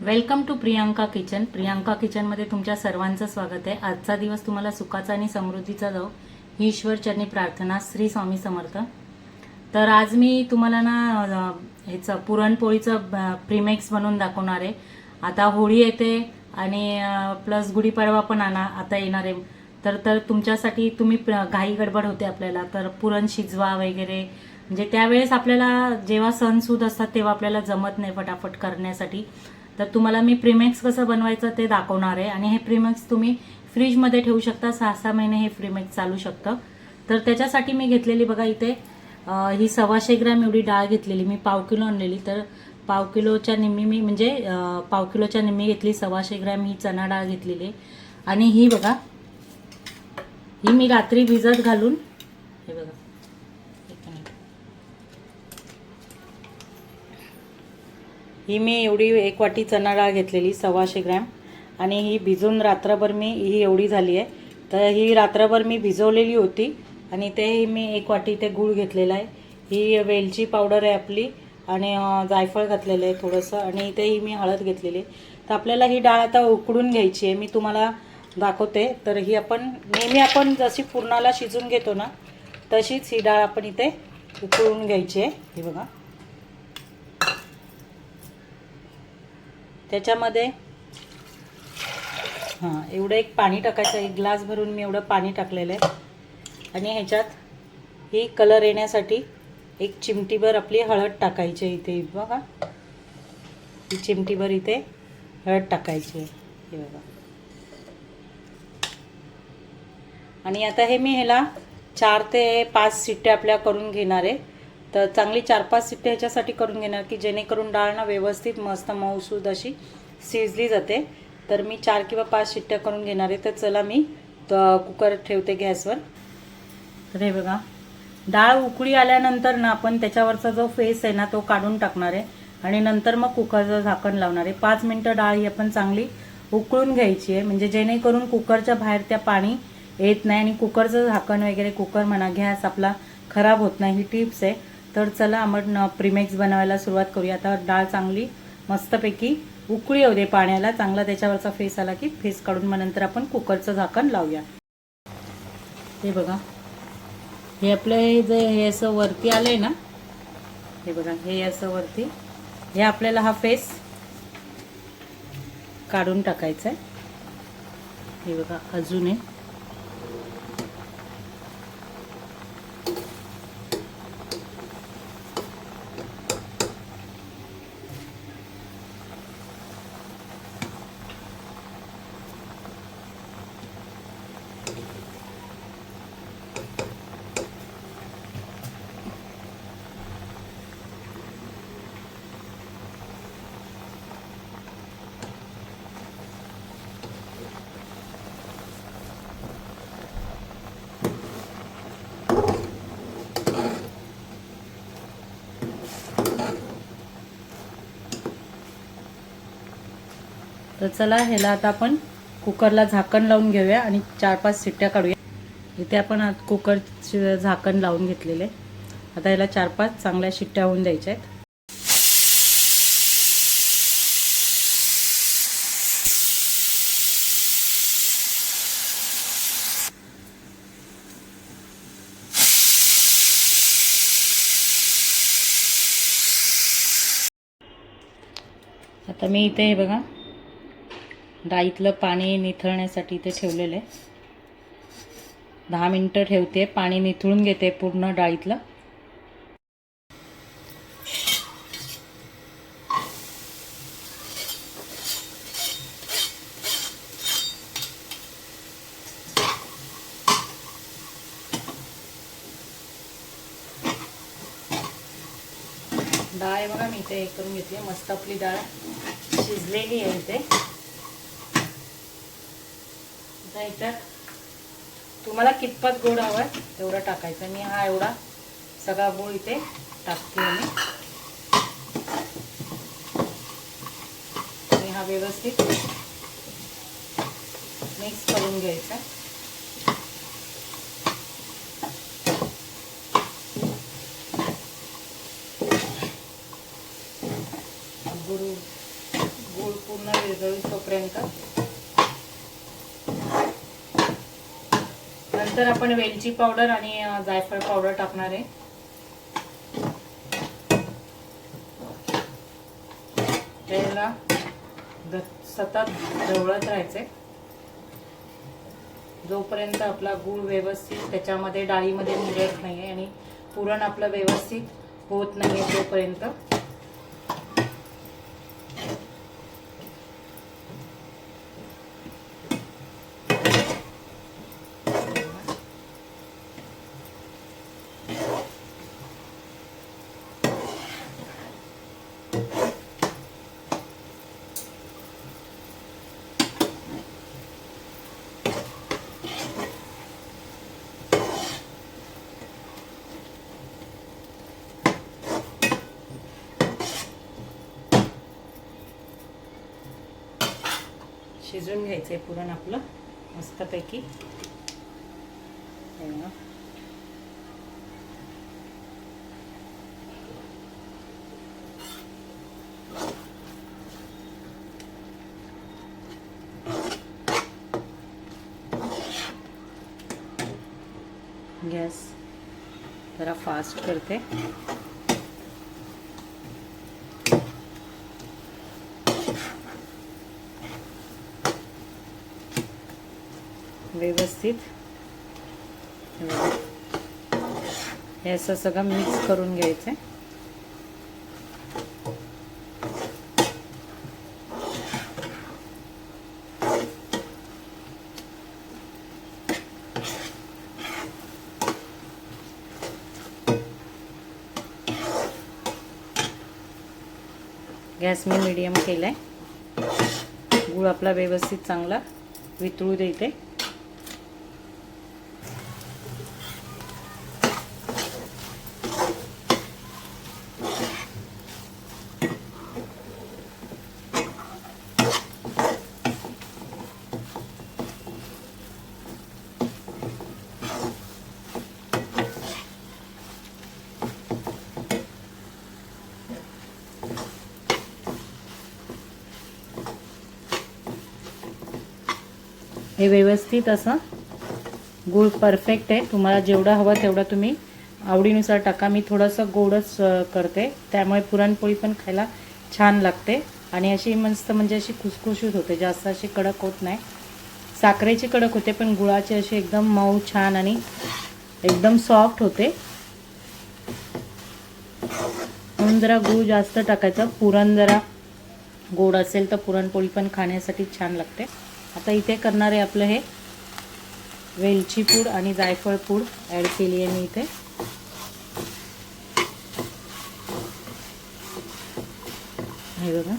Welcome to Priyanka kitchen. Priyanka किचनमध्ये तुमच्या सर्वांचं स्वागत आहे. आजचा दिवस तुम्हाला सुखाचा आणि समृद्धीचा जाऊ ही ईश्वर चरणी प्रार्थना श्री स्वामी समर्थ. तर आज मी तुम्हाला ना ह्याचं पुरणपोळीचं प्रीमेक्स बनवून दाखवणार आहे. आता होळी येते आणि प्लस गुढीपाडवा पण आणा आता येणार आहे. तर तर तुमच्यासाठी तुम्ही घाई गडबड होते आपल्याला तर पुरण शिजवा वगैरे. म्हणजे त्यावेळेस आपल्याला जेव्हा सणसूद असतात तेव्हा आपल्याला जमत नाही फटाफट करण्यासाठी. तर तुम्हाला मी प्रीमेक्स कसं बनवायचं ते दाखवणार आहे. आणि हे प्रीमेक्स तुम्ही फ्रीजमध्ये ठेवू शकता. सहा सहा महिने हे प्रीमेक्स चालू शकतं. तर त्याच्यासाठी मी घेतलेली बघा इथे ही सव्वाशे ग्रॅम एवढी डाळ घेतलेली. मी पाव किलो आणलेली. तर पाव किलोच्या निम्मी मी म्हणजे पाव किलोच्या निम्मी घेतली सव्वाशे ग्रॅम ही चणा डाळ घेतलेली. आणि ही बघा ही मी रात्री भिजत घालून हे बघा एक मिनिट ही मी एवढी एक वाटी चणा डाळ घेतलेली सव्वाशे ग्रॅम. आणि ही भिजून रात्रभर मी ही एवढी झाली आहे. तर ही रात्रभर मी भिजवलेली होती आणि ते मी एक वाटी ते गूळ घेतलेला आहे. ही वेलची पावडर आहे आपली आणि जायफळ घातलेलं आहे थोडंसं आणि इथेही मी हळद घेतलेली आहे. तर आपल्याला ही डाळ आता उकडून घ्यायची आहे. मी तुम्हाला दाखवते. तर ही आपण नेहमी आपण जशी पूर्णाला शिजून घेतो ना तशीच ही डाळ आपण इथे उकळून घ्यायची आहे. ही बघा. त्याच्यामध्ये हां एवढं एक पाणी टाकायचं एक ग्लास भरून मी एवढं पाणी टाकलेलं आहे. आणि ह्याच्यात ही कलर येण्यासाठी एक चिमटीभर आपली हळद टाकायची आहे इथे बघा. ही चिमटीभर इथे हळद टाकायची आहे. हे बघा. आणि आता हे मी ह्याला चार ते पाच सिट्ट्या आपल्या करून घेणार आहे. तर चांगली चार पाच सिट्ट्या ह्याच्यासाठी करून घेणार की जेणेकरून डाळ ना व्यवस्थित मस्त मऊसूद अशी शिजली जाते. तर मी चार किंवा पाच शिट्ट्या करून घेणार आहे. तर चला मी कुकर ठेवते गॅसवर. तर हे बघा डाळ उकळी आल्यानंतर ना आपण त्याच्यावरचा जो फेस आहे ना तो काढून टाकणार आहे. आणि नंतर मग कुकरचं झाकण लावणार आहे. पाच मिनटं डाळ ही आपण चांगली उकळून घ्यायची आहे. म्हणजे जेणेकरून कुकरच्या बाहेर त्या पाणी येत नाही आणि कुकरचं झाकण वगैरे कुकर म्हणा गॅस आपला खराब होत नाही. ही टिप्स आहे. तर चला आपण प्रीमेक्स बनवायला सुरुवात करूया. आता डाळ चांगली मस्तपैकी उकळी येऊ दे पाण्याला. चांगला त्याच्यावरचा फेस आला की फेस काढून मग नंतर आपण कुकरचं झाकण लावूया. हे बघा. हे आपलं हे जे हे असं वरती आलंय ना हे बघा हे असं वरती. हे आपल्याला हा फेस काढून टाकायचा आहे हे बघा अजून आहे तर चला ह्याला आता आपण कुकरला झाकण लावून घेऊया आणि चार पाच शिट्ट्या काढूया. इथे आपण आता कुकरचे झाकण लावून घेतलेले. आता ह्याला चार पाच चांगल्या शिट्ट्या होऊन द्यायच्या आहेत. आता मी इथे हे बघा डाळीतलं पाणी निथळण्यासाठी इथे ठेवलेलं आहे. दहा मिनटं ठेवते पाणी निथळून घेते पूर्ण डाळीतलं. डाळ आहे बघा मी इथे हे करून घेतली मस्त आपली डाळ शिजलेली आहे इथे आता ह्याच्यात तुम्हाला कितपत गोड हवं आहे तेवढा टाकायचा. मी हा एवढा सगळा गोळ इथे टाकते मी. आणि हा व्यवस्थित मिक्स करून घ्यायचा. गुरु गूळ पूर्ण विरघळीसोपर्यंत नंतर आपण वेलची पावडर आणि जायफळ पावडर टाकणार आहे. त्याला सतत ढवळत राहायचे जोपर्यंत आपला गूळ व्यवस्थित त्याच्यामध्ये डाळीमध्ये मुरत नाही आहे आणि पुरण आपलं व्यवस्थित होत नाही आहे तोपर्यंत शिजून घ्यायचं आहे पुरण आपलं मस्तपैकी. गॅस जरा फास्ट करते. व्यवस्थित. हे असं सगळं मिक्स करून घ्यायचं आहे गॅस मी मीडियम केला आहे गूळ आपला व्यवस्थित चांगला वितळू देते. हे व्यवस्थित असं गूळ परफेक्ट आहे. तुम्हाला जेवढं हवं तेवढं तुम्ही आवडीनुसार टाका. मी थोडंसं गोडच करते. त्यामुळे पुरणपोळी पण खायला छान लागते. आणि अशी मस्त म्हणजे अशी खुसखुशीत होते. जास्त अशी कडक होत नाही. साखरेची कडक होते पण गुळाची अशी एकदम मऊ छान आणि एकदम सॉफ्ट होते. म्हणून जरा गूळ जास्त टाकायचं. पुरण जरा गोड असेल तर पुरणपोळी पण खाण्यासाठी छान लागते. आता इथे करणार आहे आपलं हे वेलची पूड आणि जायफळ पूड ॲड केली आहे मी इथे. हे बघा.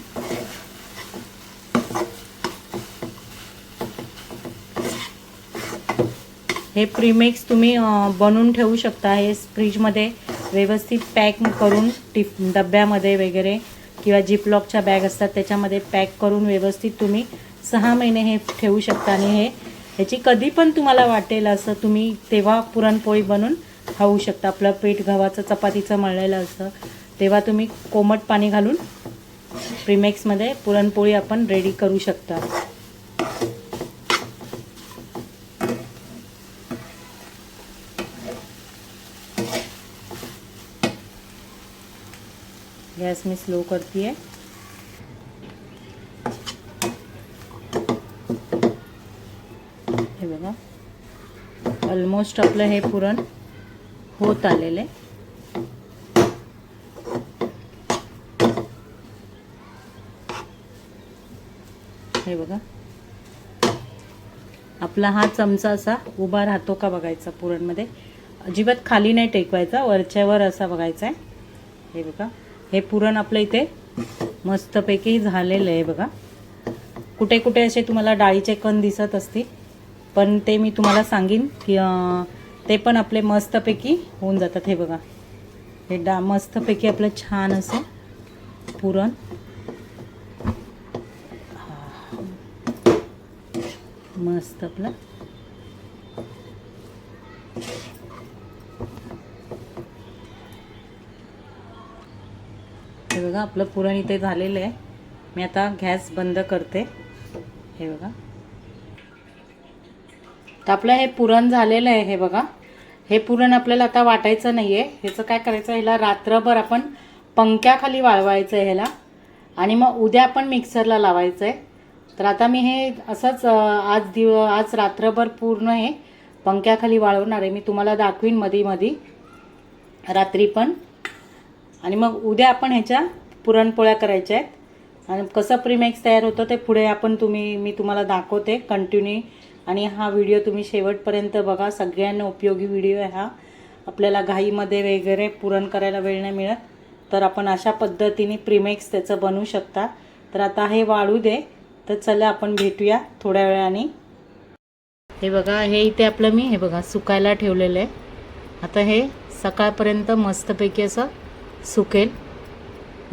हे प्रीमिक्स तुम्ही बनवून ठेवू शकता. हे फ्रीजमध्ये व्यवस्थित पॅक करून टिफ डब्यामध्ये वगैरे किंवा जिपलॉकच्या बॅग असतात त्याच्यामध्ये पॅक करून व्यवस्थित तुम्ही सहा महिने हे ठेवू शकता आणि हे ह्याची कधी पण तुम्हाला वाटेल असं तुम्ही तेव्हा पुरणपोळी बनवून खाऊ शकता. आपलं पीठ गव्हाचं चपातीचं मळलेलं असतं तेव्हा तुम्ही कोमट पाणी घालून प्रीमेक्समध्ये पुरणपोळी आपण रेडी करू शकता. गॅस मी स्लो करते आहे हे बघा ऑलमोस्ट आपलं हे पुरण होत आलेलं आहे. हे बघा. आपला हा चमचा असा उभा राहतो का बघायचा पुरणमध्ये. अजिबात खाली नाही टेकवायचा वरच्यावर असा बघायचा आहे. हे बघा. हे पुरण आपलं इथे मस्तपैकी झालेलं आहे बघा. कुठे कुठे असे तुम्हाला डाळीचे कण दिसत असतील. पण ते मी तुम्हाला सांगेन की ते पण आपले मस्तपैकी होऊन जातात. हे बघा. हे डा मस्तपैकी आपलं छान असं पुरण. मस्त आपलं. हे बघा आपलं पुरण इथे झालेलं आहे. मी आता गॅस बंद करते. हे बघा. तर आपलं हे पुरण झालेलं आहे हे बघा. हे पुरण आपल्याला आता वाटायचं नाही आहे ह्याचं काय करायचं ह्याला रात्रभर आपण पंख्याखाली वाळवायचं आहे ह्याला. आणि मग उद्या आपण मिक्सरला लावायचं आहे तर आता मी हे असंच आज दिव आज रात्रभर पूर्ण हे पंख्याखाली वाळवणार आहे. मी तुम्हाला दाखवीन मधी मधी रात्री पण. आणि मग उद्या आपण ह्याच्या पुरणपोळ्या करायच्या आहेत. आणि कसं प्रीमेक्स तयार होतं ते पुढे आपण तुम्ही मी तुम्हाला दाखवते. कंटिन्यू आणि हा व्हिडिओ तुम्ही शेवटपर्यंत बघा. सगळ्यांना उपयोगी व्हिडिओ आहे हा. आपल्याला घाईमध्ये वगैरे पुरण करायला वेळ नाही मिळत. तर आपण अशा पद्धतीने प्रीमेक्स त्याचं बनवू शकता. तर आता हे वाळू दे. तर चला आपण भेटूया थोड्या वेळाने. हे बघा हे इथे आपलं मी हे बघा सुकायला ठेवलेलं आहे. आता हे सकाळपर्यंत मस्तपैकी असं सुकेल.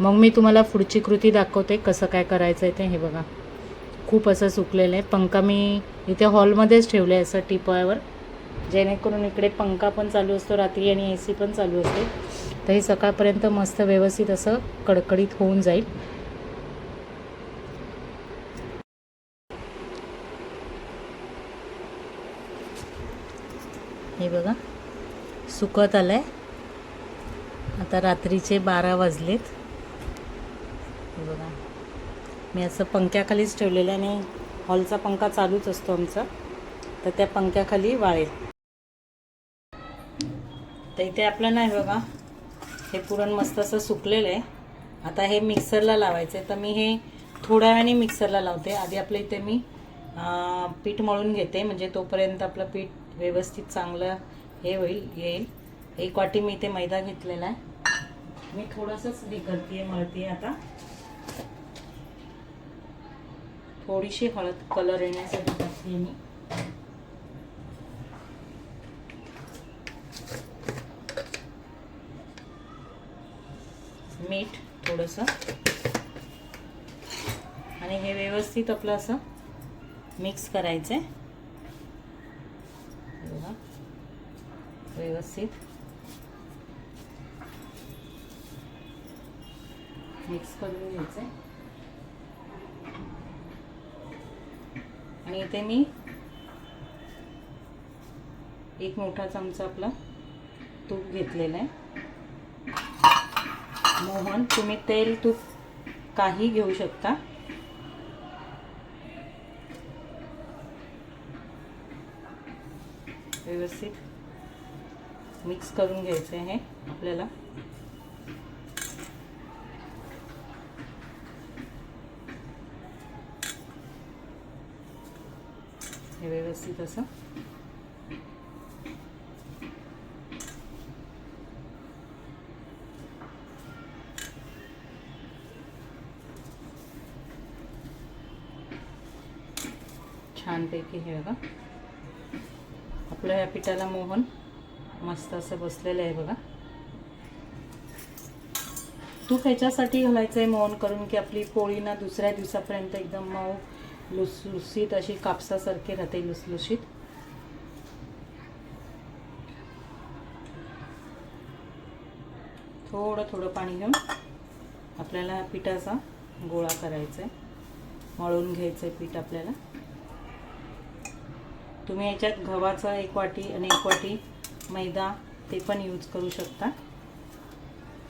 मग मी तुम्हाला पुढची कृती दाखवते कसं काय करायचं आहे ते हे बघा. खूप असं सुकलेलं आहे. पंखा मी इथे हॉलमध्येच ठेवलं आहे असं टिपॉयवर जेणेकरून इकडे पंखा पण चालू असतो रात्री आणि ए सी पण चालू असते. तर हे सकाळपर्यंत मस्त व्यवस्थित असं कडकडीत होऊन जाईल. हे बघा सुकत आलं आहे आता रात्रीचे बारा वाजलेत. हे बघा. मी असं पंख्याखालीच ठेवलेलं आहे आणि हॉलचा पंखा चालूच असतो आमचा. तर त्या पंख्याखाली वाळेल. तर इथे आपलं नाही बघा हे पुरण मस्त असं सुकलेलं आहे. आता हे मिक्सरला लावायचं आहे तर मी हे थोड्या वेळाने मिक्सरला लावते. आधी आपलं इथे मी पीठ मळून घेते. म्हणजे तोपर्यंत आपलं पीठ व्यवस्थित चांगलं हे होईल येईल. एक वाटी मी इथे मैदा घेतलेला आहे. मी थोडंसंच हे करते मळते आता. थोडीशी हळद कलर येण्यासाठी टाकते मी मीठ थोडंसं. आणि हे व्यवस्थित आपलं असं मिक्स करायचं आहे बघा. व्यवस्थित. मिक्स करून घ्यायचं आहे आणि इथे मी एक मोठा चमचा आपला तूप घेतलेला आहे. मोहन तुम्ही तेल तूप काही घेऊ शकता. व्यवस्थित मिक्स करून घ्यायचं आहे आपल्याला. हे व्यवस्थित असं. छानपैकी हे बघा. आपलं ह्या पिठाला मोहन मस्त असं बसलेलं आहे बघा. तूप ह्याच्यासाठी घालायचं आहे मोहन करून की आपली पोळी ना दुसऱ्या दिवसापर्यंत एकदम मऊ लुसलुसीत अशी कापसासारखी राहते लुसलुशीत. थोडं थोडं पाणी घेऊन आपल्याला पिठाचा गोळा करायचा आहे मळून घ्यायचं आहे पीठ आपल्याला. तुम्ही याच्यात गव्हाचा एक वाटी आणि एक वाटी मैदा ते पण यूज करू शकता.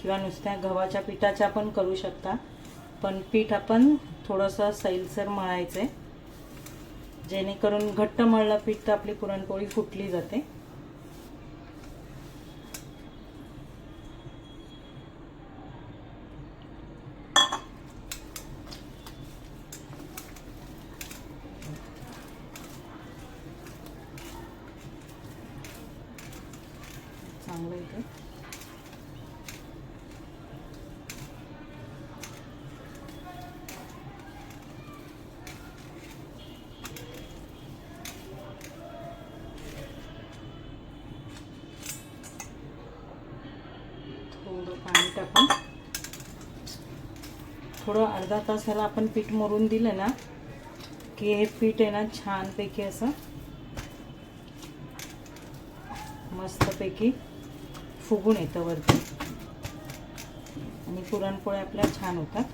किंवा नुसत्या गव्हाच्या पिठाच्या पण करू शकता. पण पीठ आपण थोडंसं सैलसर मळायचं आहे जेणेकरून घट्ट मळलं पीठ तर आपली पुरणपोळी फुटली जाते चांगलं इथे थोडं पाणी टाकून थोडं अर्धा तास ह्याला आपण पीठ मरून दिलं ना की हे पीठ आहे ना छानपैकी असं मस्तपैकी फुगून येतं वरती. आणि पुरणपोळ्या आपल्या छान होतात.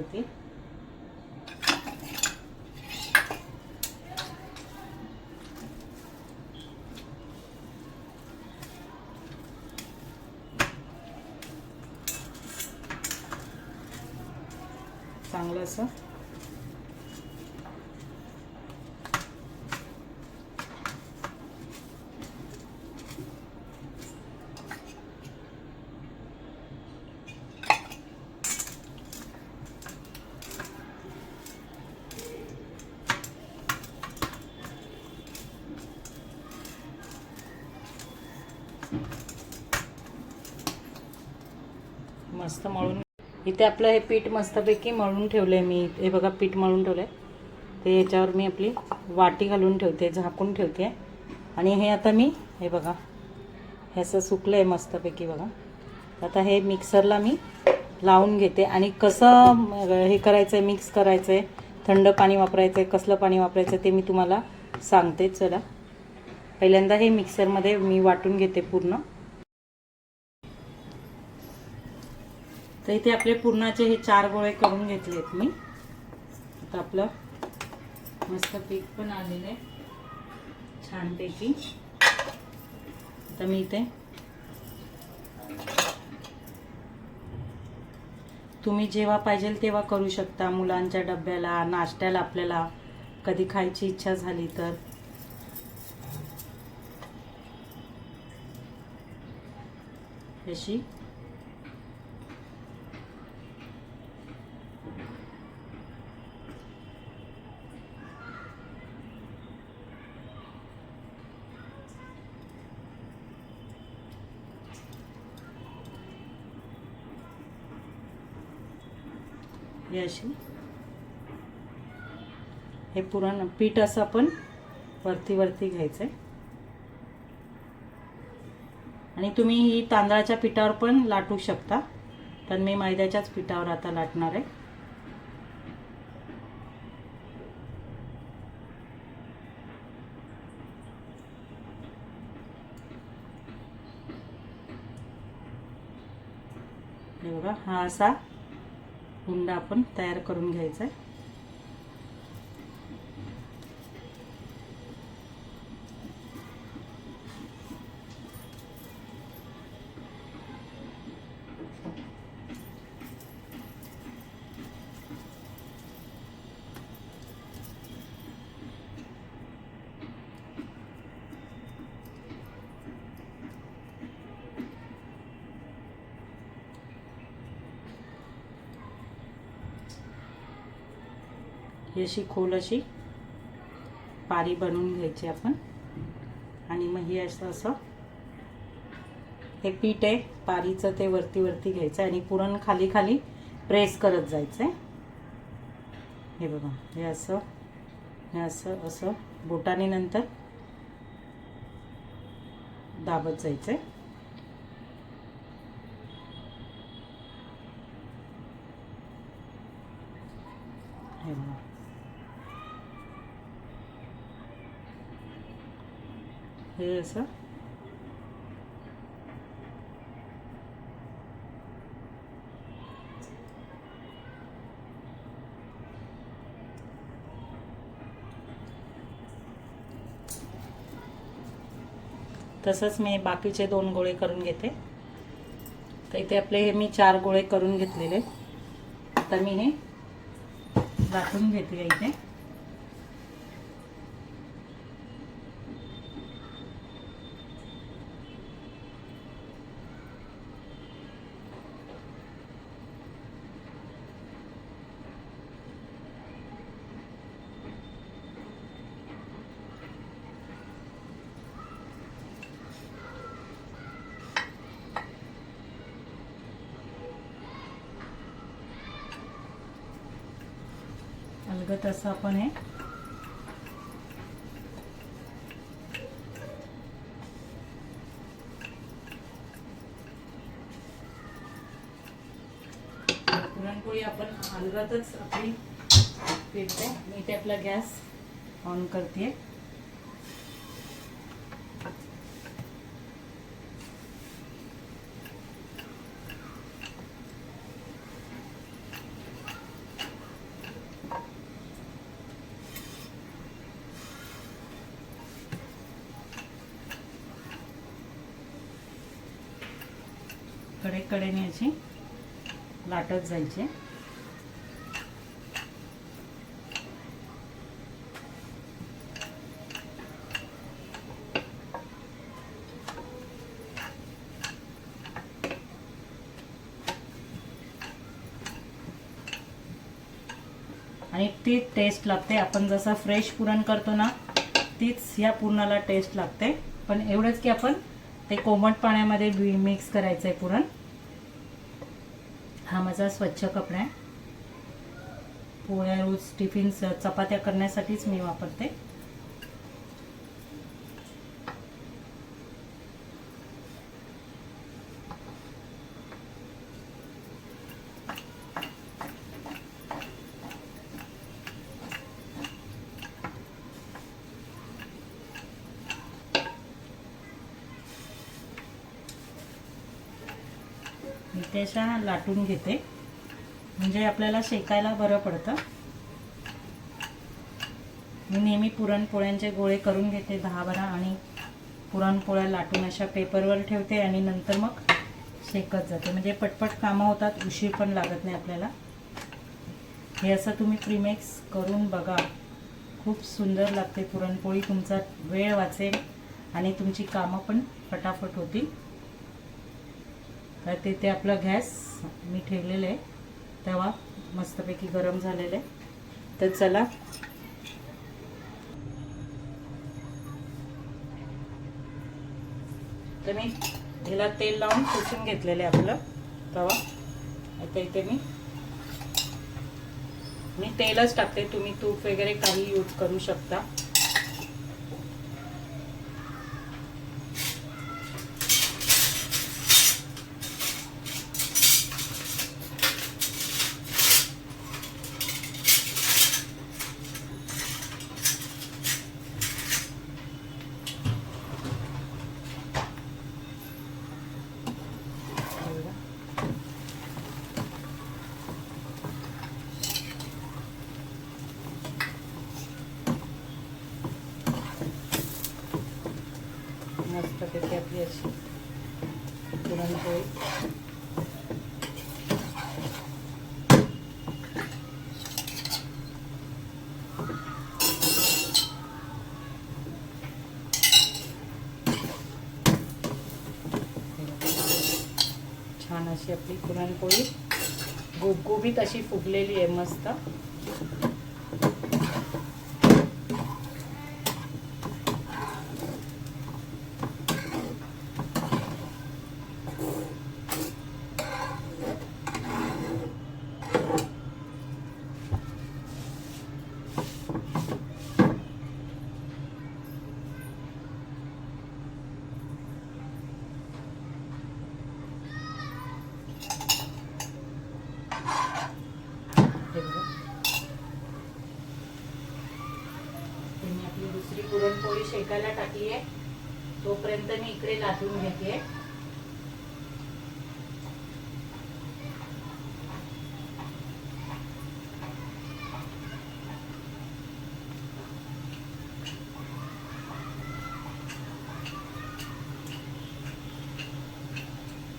तेल ॲड करते चांगलं असं मस्त मळून इथे आपलं हे पीठ मस्तपैकी मळून ठेवलं आहे मी. हे बघा पीठ मळून ठेवलं आहे ते याच्यावर मी आपली वाटी घालून ठेवते झाकून ठेवते. आणि हे आता मी हे बघा हे असं सुकलं आहे मस्तपैकी बघा. आता हे मिक्सरला मी लावून घेते. आणि कसं हे करायचं आहे मिक्स करायचं आहे थंड पाणी वापरायचं आहे कसलं पाणी वापरायचं आहे ते मी तुम्हाला सांगते. चला. पहिल्यांदा हे मिक्सरमध्ये मी वाटून घेते पूर्ण. तर इथे आपले पुरणाचे हे चार गोळे करून घेतले आहेत मी. आता आपलं मस्त पीक पण आलेलं आहे. छानपैकी. आता मी इथे तुम्ही जेव्हा पाहिजे तेव्हा करू शकता. मुलांच्या डब्याला नाश्त्याला आपल्याला कधी खायची इच्छा झाली तर. अशी हे अशी हे पुरण पीठ असं आपण वरती वरती घ्यायचं आहे आणि तुम्ही ही तांदळाच्या पिठावर पण लाटू शकता. पण मी मैद्याच्याच पिठावर आता लाटणार आहे. बघा हा असा हुंडा आपण तयार करून घ्यायचा आहे. थोडीशी अशी खोल अशी पारी बनवून घ्यायची आपण. आणि मग ही असं असं हे पीठ आहे पारीचं ते वरती वरती घ्यायचं आणि पुरण खाली खाली प्रेस करत जायचं आहे हे बघा हे असं हे असं असं बोटाने नंतर दाबत जायचं आहे हे बघा हे असं. तसंच मी बाकीचे दोन गोळे करून घेते. तर इथे आपले हे मी चार गोळे करून घेतलेले. आता मी हे वाटून घेते इथे. अलगत असं आपण हे. पुरणपोळी आपण अलगतच आपली. फिरते मी ते आपला गॅस ऑन करते कडेने अशी लाटत जायचे. आणि ती टेस्ट लागते. आपण जसं फ्रेश पुरण करतो ना तीच या पुरणाला टेस्ट लागते. पण एवढंच की आपण ते कोमट पाण्यामध्ये मिक्स करायचं आहे पुरण. माझा स्वच्छ कपडा आहे. पोळ्या रोज टिफिन स- चपात्या करण्यासाठीच मी वापरते. मी अशा लाटून घेते. म्हणजे आपल्याला शेकायला बरं पडतं. मी नेहमी पुरणपोळ्यांचे गोळे करून घेते दहा बारा आणि पुरणपोळ्या लाटून अशा पेपरवर ठेवते आणि नंतर मग शेकत जाते. म्हणजे पटपट कामं होतात उशीर पण लागत नाही आपल्याला. हे असं तुम्ही प्रीमेक्स करून बघा. खूप सुंदर लागते पुरणपोळी. तुमचा वेळ वाचेल आणि तुमची कामं पण फटाफट होतील. तर तिथे आपला गॅस मी ठेवलेला आहे. तेव्हा मस्तपैकी गरम झालेला आहे. तर चला. तर मी हिला तेल लावून पुसून घेतलेलं आहे आपलं तवा. आता इथे मी मी तेलच टाकते. तुम्ही तूप वगैरे काही यूज करू शकता मस्तपैकी आपली अशी पुरणपोळी छान अशी आपली पुरणपोळी. गुबगुबीत अशी फुगलेली आहे मस्त हे बघा. तर मी आपली दुसरी पुरणपोळी शेकायला टाकली आहे तोपर्यंत मी इकडे लाटून घेते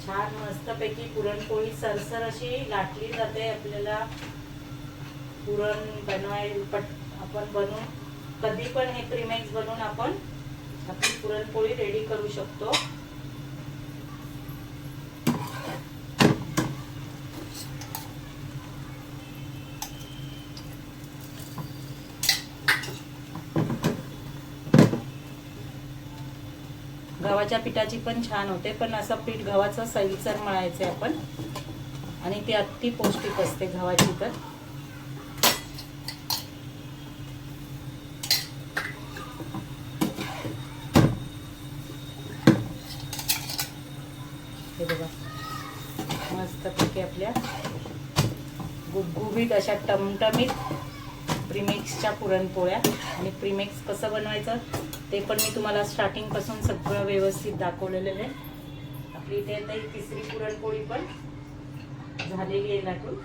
छान मस्तपैकी पुरणपोळी सरसर अशी लाटली जाते आपल्याला. पुरण बनवाय पट आपण बनवून कधी पण हे प्रीमेक्स बनवून आपण आपली पुरणपोळी रेडी करू शकतो. गव्हाच्या पिठाची पण छान होते पण असं पीठ गव्हाचं सैलसर मळायचं आपण. आणि ती अति पौष्टिक असते गव्हाची तर. हे बघा मस्तपैकी आपल्या गुबगुबीत अशा टमटमीत प्रीमिक्सच्या पुरणपोळ्या. आणि प्रीमिक्स कसं बनवायचं? ते पण मी तुम्हाला स्टार्टिंगपासून सगळं व्यवस्थित दाखवलेलं आहे. आपली इथे आता ही तिसरी पुरणपोळी पण झालेली आहे लाटून.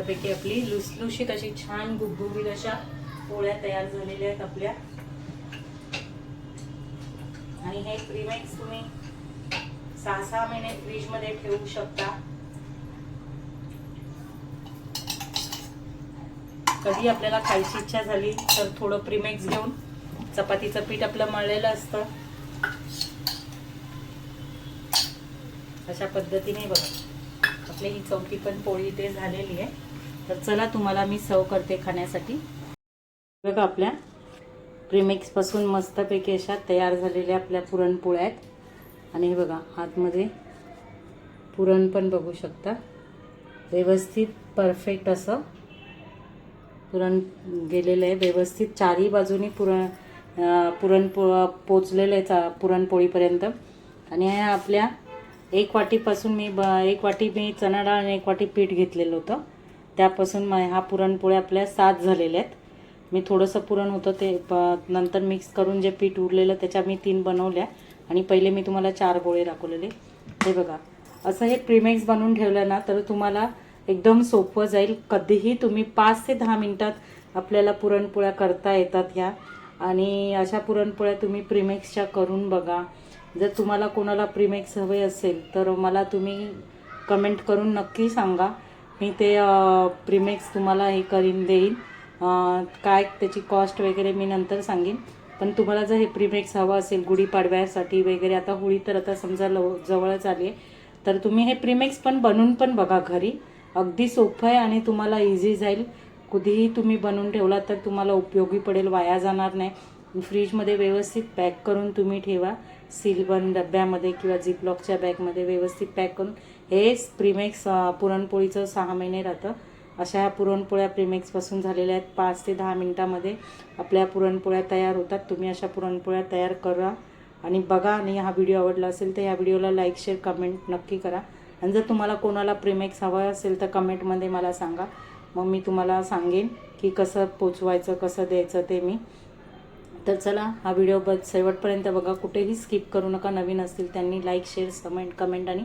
मस्तपैकी आपली लुसलुशीत अशी छान गुबगुबीत अशा पोळ्या तयार झालेल्या आहेत आपल्या. आणि हे प्रीमेक्स तुम्ही सहा सहा महिने फ्रीजमध्ये ठेवू शकता. कधी आपल्याला खायची इच्छा झाली तर थोडं प्रीमेक्स घेऊन चपातीचं पीठ आपलं मळलेलं असतं. अशा पद्धतीने बघा. आपली ही चौथी पण पोळी इथे झालेली आहे. तर चला तुम्हाला मी सर्व करते खाण्यासाठी. बघा आपल्या प्रीमिक्सपासून मस्तपैकी अशा तयार झालेल्या आपल्या पुरणपोळ्या आहेत. आणि हे बघा आतमध्ये पुरण पण बघू शकता. व्यवस्थित परफेक्ट असं पुरण गेलेलं आहे. व्यवस्थित चारही बाजूनी पुरण अं, पुरण पो पोचलेलं आहे चा पुरणपोळीपर्यंत. आणि ह्या आपल्या एक वाटीपासून मी ब एक वाटी मी चणा डाळ आणि एक वाटी पीठ घेतलेलं होतं. त्यापासून म हा पुरणपोळ्या आपल्या सात झालेल्या आहेत. मी थोडंसं पुरण होतं ते प नंतर मिक्स करून जे पीठ उरलेलं त्याच्या मी तीन बनवल्या. आणि पहिले मी तुम्हाला चार गोळे दाखवलेले. हे बघा असं हे प्रीमेक्स बनवून ठेवलं ना तर तुम्हाला एकदम सोपं जाईल. कधीही तुम्ही पाच ते दहा मिनटात आपल्याला पुरणपोळ्या करता येतात ह्या. आणि अशा पुरणपोळ्या तुम्ही प्रीमेक्सच्या करून बघा. जर तुम्हाला कोणाला प्रीमेक्स हवे असेल तर मला तुम्ही कमेंट करून नक्की सांगा. मी ते प्रीमेक्स तुम्हाला हे करीन देईन. काय त्याची कॉस्ट वगैरे मी नंतर सांगेन. पण तुम्हाला जर हे प्रीमेक्स हवं असेल गुढीपाडव्यासाठी वगैरे आता होळी तर आता समजा लव जवळच आली आहे. तर तुम्ही हे प्रीमेक्स पण बनवून पण बघा घरी. अगदी सोपं आहे आणि तुम्हाला इझी जाईल. कधीही तुम्ही बनवून ठेवला तर तुम्हाला उपयोगी पडेल वाया जाणार नाही. फ्रीजमध्ये व्यवस्थित पॅक करून तुम्ही ठेवा. सिल्वन डब्यामध्ये किंवा झिपलॉकच्या बॅगमध्ये व्यवस्थित पॅक करून. हेच प्रीमेक्स पुरणपोळीचं सहा महिने राहतं. अशा ह्या पुरणपोळ्या प्रीमेक्सपासून झालेल्या आहेत. पाच ते दहा मिनटामध्ये आपल्या पुरणपोळ्या तयार होतात. तुम्ही अशा पुरणपोळ्या तयार करा आणि बघा. आणि हा व्हिडिओ आवडला असेल तर ह्या व्हिडिओला लाईक शेअर कमेंट नक्की करा. आणि जर तुम्हाला कोणाला प्रीमेक्स हवा असेल तर कमेंटमध्ये मला सांगा. मग मी तुम्हाला सांगेन की कसं पोचवायचं कसं द्यायचं ते मी. तर चला हा व्हिडिओ ब शेवटपर्यंत बघा. कुठेही स्किप करू नका. नवीन असतील त्यांनी लाईक शेअर कमेंट कमेंट आणि